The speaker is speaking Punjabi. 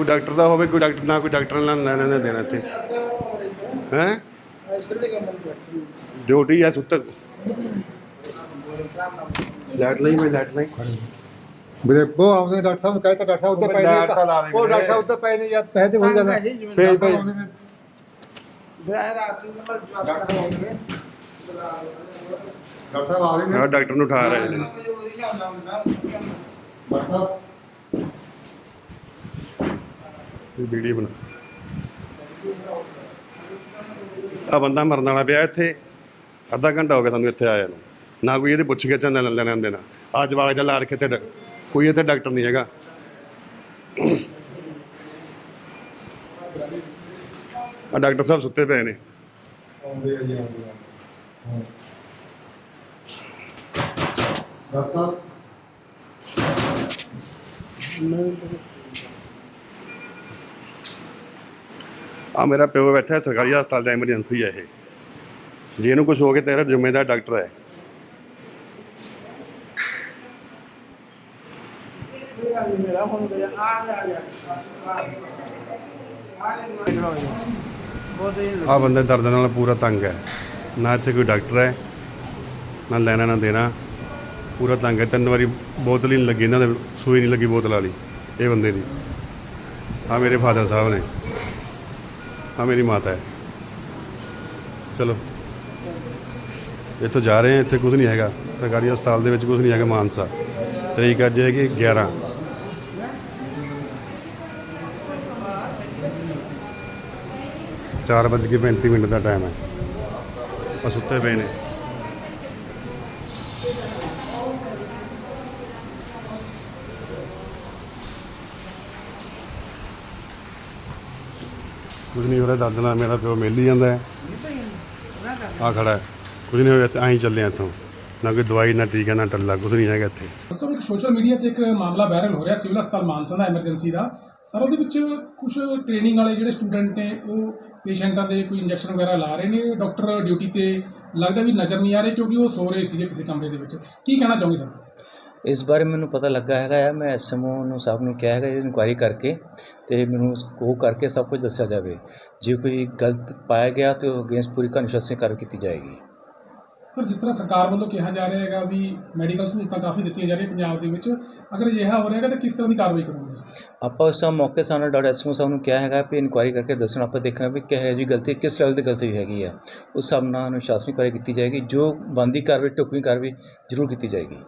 ਕੋਈ ਡਾਕਟਰ ਦਾ ਹੋਵੇ ਕੋਈ ਡਾਕਟਰ ਨਾ ਕੋਈ ਡਾਕਟਰ ਨਾਲ ਲੈਣਾ ਨਾ ਦੇਣਾ ਇੱਥੇ। ਹੈ? ਡਿਊਟੀ ਹੈ ਸੁੱਤ। ਲੈਟ ਲਈ ਮੈਂ ਲੈਟ ਲਈ। ਵੀਰੇ ਉਹ ਆਉਂਦੇ ਡਾਕਟਰ ਸਾਹਿਬ ਕਹਿੰਦਾ ਡਾਕਟਰ ਸਾਹਿਬ ਉੱਤੇ ਪਏ ਨੇ ਡਾਕਟਰ ਲਾ ਦੇ ਉਹ ਡਾਕਟਰ ਸਾਹਿਬ ਉੱਤੇ ਪਏ ਨੇ ਯਾਰ ਪੈਸੇ ਤੇ ਹੈ ਭੇਜ ਭੇਜ ਡਾਕਟਰ ਸਾਹਿਬ ਆਉਂਦੇ ਨੇ ਡਾਕਟਰ ਸਾਹਿਬ ਆ ਰਹੇ ਨੇ ਡਾਕਟਰ ਨੂੰ ਉਠਾ ਰਹੇ ਨੇ। ਡਾਕਟਰ ਸਾਹਿਬ ਵੀਡੀਓ ਬਣਾ। ਆ ਬੰਦਾ ਮਰਨ ਵਾਲਾ ਪਿਆ ਇੱਥੇ। ਅੱਧਾ ਘੰਟਾ ਹੋ ਗਿਆ ਸਾਨੂੰ ਇੱਥੇ ਆਇਆ ਨੂੰ। ਨਾ ਕੋਈ ਇਹਦੇ ਪੁੱਛ ਕੇ ਚੰਦਾ ਲੈਣਾ ਦੇਣਾ ਆ ਜਵਾਗ ਜਾ ਲਾ ਰੱਖੇ ਤੇ ਕੋਈ ਇੱਥੇ ਡਾਕਟਰ ਨਹੀਂ ਹੈਗਾ। ਆ ਡਾਕਟਰ ਸਾਹਿਬ ਸੁੱਤੇ ਪਏ ਨੇ। ਆਉਂਦੇ ਆ ਜੀ, ਆਉਂਦੇ ਆ। ਹਾਂ। ਡਾਕਟਰ ਸਾਹਿਬ। ਆ ਮੇਰਾ ਪਿਓ ਬੈਠਾ ਹੈ, ਸਰਕਾਰੀ ਹਸਪਤਾਲ ਦਾ ਐਮਰਜੈਂਸੀ ਹੈ ਇਹ। ਜੇ ਇਹਨੂੰ ਕੁਝ ਹੋ ਗਿਆ ਤੇਰਾ ਜ਼ਿੰਮੇਦਾਰ ਡਾਕਟਰ ਹੈ। ਆ ਬੰਦੇ ਦਰਦ ਨਾਲ ਪੂਰਾ ਤੰਗ ਹੈ। ਨਾ ਇੱਥੇ ਕੋਈ ਡਾਕਟਰ ਹੈ, ਨਾ ਲੈਣਾ ਨਾ ਦੇਣਾ। ਪੂਰਾ ਤੰਗ ਹੈ। ਤਿੰਨ ਵਾਰੀ ਬੋਤਲ ਹੀ ਨਹੀਂ ਲੱਗੀ, ਇਹਨਾਂ ਦੇ ਸੂਈ ਨਹੀਂ ਲੱਗੀ ਬੋਤਲ ਵਾਲੀ, ਇਹ ਬੰਦੇ ਦੀ। ਆ ਮੇਰੇ ਫਾਦਰ ਸਾਹਿਬ ਨੇ। ਆ ਮੇਰੀ ਮਾਤਾ ਹੈ ਚਲੋ ਇੱਥੋਂ ਜਾ ਰਹੇ ਹਾਂ ਇੱਥੇ ਕੁਝ ਨਹੀਂ ਹੈਗਾ ਸਰਕਾਰੀ ਹਸਪਤਾਲ ਦੇ ਵਿੱਚ ਕੁਝ ਨਹੀਂ ਹੈਗਾ ਮਾਨਸਾ ਤਰੀਕ ਅੱਜ ਹੈਗੀ 11 ਚਾਰ ਵੱਜ ਕੇ 35 ਮਿੰਟ ਦਾ ਟਾਈਮ ਹੈ ਬਸ ਉੱਤੇ ਪਏ ਨੇ ਕੁਝ ਨਹੀਂ ਹੋ ਰਿਹਾ ਦਾਦੇ ਨਾਲ ਮੇਰਾ ਪਿਓ ਮਿਲ ਹੀ ਜਾਂਦਾ ਹੈ। ਆ ਖੜਾ ਹੈ। ਕੁਝ ਨਹੀਂ ਹੋਇਆ ਤੇ ਐਂ ਚੱਲੇ ਆ ਇੱਥੋਂ। ਨਾ ਕੋਈ ਦਵਾਈ, ਨਾ ਟੀਕਾ, ਨਾ ਟੱਲਾ, ਕੁਝ ਨਹੀਂ ਹੈਗਾ ਇੱਥੇ। ਸਰ, ਇੱਕ ਸੋਸ਼ਲ ਮੀਡੀਆ ਤੇ ਇੱਕ ਮਾਮਲਾ ਵਾਇਰਲ ਹੋ ਰਿਹਾ, ਸਿਵਲ ਹਸਪਤਾਲ ਮਾਨਸਾ ਦਾ ਐਮਰਜੈਂਸੀ ਦਾ। ਸਰ, ਉਹਦੇ ਵਿੱਚ ਕੁਝ ਟ੍ਰੇਨਿੰਗ ਵਾਲੇ ਜਿਹੜੇ ਸਟੂਡੈਂਟ ਨੇ, ਉਹ ਪੇਸ਼ੈਂਟਾਂ ਦੇ ਕੋਈ ਇੰਜੈਕਸ਼ਨ ਵਗੈਰਾ ਲਾ ਰਹੇ ਨੇ ਡਾਕਟਰ ਡਿਊਟੀ ਤੇ ਲੱਗਦਾ ਵੀ ਨਜ਼ਰ ਨਹੀਂ ਆ ਰਹੇ ਕਿਉਂਕਿ ਉਹ ਸੋ ਰਹੇ ਸੀਗੇ ਕਿਸੇ ਕਮਰੇ ਦੇ ਵਿੱਚ। ਕੀ ਕਹਿਣਾ ਚਾਹੋਗੇ ਸਰ? ਇਸ ਬਾਰੇ ਮੈਨੂੰ ਪਤਾ ਲੱਗਾ ਹੈਗਾ ਆ ਮੈਂ ਐਸਐਮਓ ਨੂੰ ਸਾਹਿਬ ਨੂੰ ਕਿਹਾ ਹੈਗਾ ਇਨਕੁਆਇਰੀ ਕਰਕੇ ਤੇ ਮੈਨੂੰ ਕੋ ਕਰਕੇ ਸਭ ਕੁਝ ਦੱਸਿਆ ਜਾਵੇ। ਜੇ ਕੋਈ ਗਲਤ ਪਾਇਆ ਗਿਆ ਤੇ ਉਹ ਅਗੇਂਸਟ ਪੂਰੀ ਕਾਨੂੰਨੀ ਕਾਰਵਾਈ ਕੀਤੀ ਜਾਏਗੀ। ਸਰ ਜਿਸ ਤਰ੍ਹਾਂ ਸਰਕਾਰ ਵੱਲੋਂ ਕਿਹਾ ਜਾ ਰਿਹਾ ਹੈਗਾ ਵੀ ਮੈਡੀਕਲ ਸਹੂਲਤਾਂ ਕਾਫੀ ਦਿੱਤੀਆਂ ਜਾ ਰਹੀਆਂ ਪੰਜਾਬ ਦੇ ਵਿੱਚ ਅਗਰ ਅਜਿਹਾ ਹੋ ਰਿਹਾ ਹੈਗਾ ਤਾਂ ਕਿਸ ਤਰ੍ਹਾਂ ਦੀ ਕਾਰਵਾਈ ਕਰੋਗੇ? ਆਪਾਂ ਉਸ ਸਮੇਂ ਮੌਕੇ ਸਾਨੂੰ ਡਾਕਟਰ ਐਸਐਮਓ ਸਾਹਿਬ ਨੂੰ ਕਿਹਾ ਹੈਗਾ ਵੀ ਇਨਕੁਆਇਰੀ ਕਰਕੇ ਦੱਸਣਾ ਆਪਾਂ ਦੇਖਣਾ ਵੀ ਕਿਹੋ ਜੀ ਗਲਤੀ ਕਿਸ ਲੈਵਲ ਦੀ ਗਲਤੀ ਹੈਗੀ ਆ। ਉਸ ਹਿਸਾਬ ਨਾਲ ਅਨੁਸ਼ਾਸਨੀ ਕਾਰਵਾਈ ਕੀਤੀ ਜਾਏਗੀ ਜੋ ਬੰਦੀ ਕਾਰਵਾਈ ਢੁਕਵੀਂ ਕਾਰਵਾਈ ਜ਼ਰੂਰ ਕੀਤੀ ਜਾਏਗੀ।